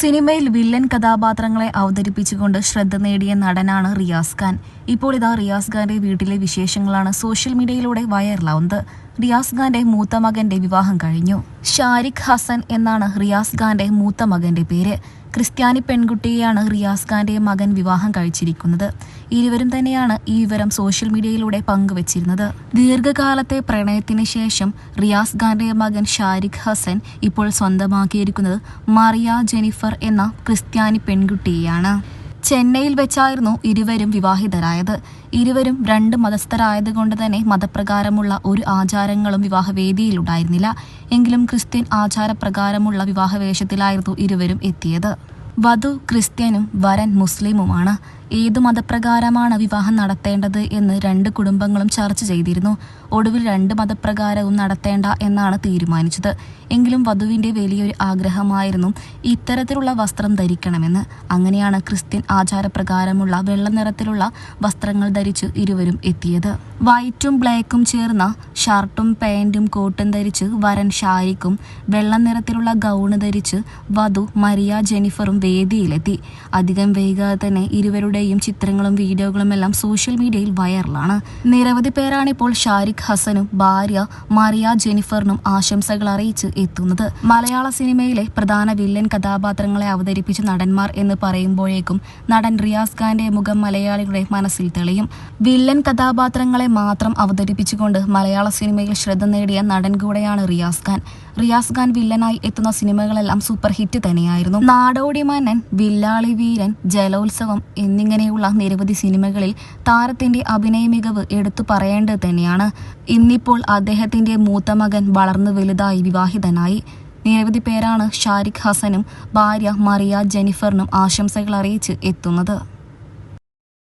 സിനിമയിൽ വില്ലൻ കഥാപാത്രങ്ങളെ അവതരിപ്പിച്ചുകൊണ്ട് ശ്രദ്ധ നേടിയ നടനാണ് റിയാസ് ഖാൻ. ഇപ്പോൾ ഇതാ റിയാസ് ഖാന്റെ വീട്ടിലെ വിശേഷങ്ങളാണ് സോഷ്യൽ മീഡിയയിലൂടെ വൈറലാവുന്നത്. റിയാസ് ഖാന്റെ മൂത്ത മകന്റെ വിവാഹം കഴിഞ്ഞു. ഷാരിഖ് ഹസൻ എന്നാണ് റിയാസ് ഖാന്റെ മൂത്ത മകന്റെ പേര്. ക്രിസ്ത്യാനി പെൺകുട്ടിയെയാണ് റിയാസ് ഖാന്റെ മകൻ വിവാഹം കഴിച്ചിരിക്കുന്നത്. ഇരുവരും തന്നെയാണ് ഈ വിവരം സോഷ്യൽ മീഡിയയിലൂടെ പങ്കുവച്ചിരുന്നത്. ദീർഘകാലത്തെ പ്രണയത്തിന് ശേഷം റിയാസ് ഖാന്റെ മകൻ ഷാരിഖ് ഹസൻ ഇപ്പോൾ സ്വന്തമാക്കിയിരിക്കുന്നത് മറിയ ജെനിഫർ എന്ന ക്രിസ്ത്യാനി പെൺകുട്ടിയെയാണ്. ചെന്നൈയിൽ വെച്ചായിരുന്നു ഇരുവരും വിവാഹിതരായത്. ഇരുവരും രണ്ട് മതസ്ഥരായതുകൊണ്ട് തന്നെ മതപ്രകാരമുള്ള ഒരു ആചാരങ്ങളും വിവാഹവേദിയിൽ ഉണ്ടായിരുന്നില്ല. എങ്കിലും ക്രിസ്ത്യൻ ആചാരപ്രകാരമുള്ള വിവാഹവേഷത്തിലായിരുന്നു ഇരുവരും എത്തിയത്. വധു ക്രിസ്ത്യനും വരൻ മുസ്ലിമുമാണ്. ഏതു മതപ്രകാരമാണ് വിവാഹം നടത്തേണ്ടത് എന്ന് രണ്ട് കുടുംബങ്ങളും ചർച്ച ചെയ്തിരുന്നു. ഒടുവിൽ രണ്ട് മതപ്രകാരവും നടത്തേണ്ട എന്നാണ് തീരുമാനിച്ചത്. എങ്കിലും വധുവിന്റെ വലിയൊരു ആഗ്രഹമായിരുന്നു ഇത്തരത്തിലുള്ള വസ്ത്രം ധരിക്കണമെന്ന്. അങ്ങനെയാണ് ക്രിസ്ത്യൻ ആചാരപ്രകാരമുള്ള വെള്ള നിറത്തിലുള്ള വസ്ത്രങ്ങൾ ധരിച്ച് ഇരുവരും എത്തിയത്. വൈറ്റും ബ്ലാക്കും ചേർന്ന ഷർട്ടും പാന്റും കോട്ടും ധരിച്ച് വരൻ ഷാരിക്കും വെള്ള നിറത്തിലുള്ള ഗൗണ് ധരിച്ച് വധു മരിയ ജെനിഫറും വേദിയിലെത്തി. അധികം വൈകാതെ തന്നെ ഇരുവരുടെയും ചിത്രങ്ങളും വീഡിയോകളും എല്ലാം സോഷ്യൽ മീഡിയയിൽ വൈറലാണ്. നിരവധി പേരാണ് ഇപ്പോൾ ഷാരിഖ് ഹസനും ഭാര്യ മറിയ ജെനിഫറിനും ആശംസകൾ അറിയിച്ച് എത്തുന്നത്. മലയാള സിനിമയിലെ പ്രധാന വില്ലൻ കഥാപാത്രങ്ങളെ അവതരിപ്പിച്ച നടന്മാർ എന്ന് പറയുമ്പോഴേക്കും നടൻ റിയാസ് ഖാന്റെ മുഖം മലയാളികളുടെ മനസ്സിൽ തെളിയും. വില്ലൻ കഥാപാത്രങ്ങളെ മാത്രം അവതരിപ്പിച്ചുകൊണ്ട് മലയാള സിനിമയിൽ ശ്രദ്ധ നേടിയ നടൻ കൂടെയാണ് റിയാസ് ഖാൻ. റിയാസ് ഖാൻ വില്ലനായി എത്തുന്ന സിനിമകളെല്ലാം സൂപ്പർ ഹിറ്റ് തന്നെയായിരുന്നു. നാടോടി മന്നൻ വില്ലാളി വീരൻ ജലോത്സവം എന്നിങ്ങനെയുള്ള നിരവധി സിനിമകളിൽ താരത്തിന്റെ അഭിനയ മികവ് എടുത്തു പറയേണ്ടത് തന്നെയാണ്. ഇന്നിപ്പോൾ അദ്ദേഹത്തിന്റെ മൂത്ത മകൻ വളർന്നു വലുതായി വിവാഹിതനായി. നിരവധി പേരാണ് ഷാരിഖ് ഹസനും ഭാര്യ മറിയ ജെനിഫറിനും ആശംസകൾ അറിയിച്ച് എത്തുന്നത്.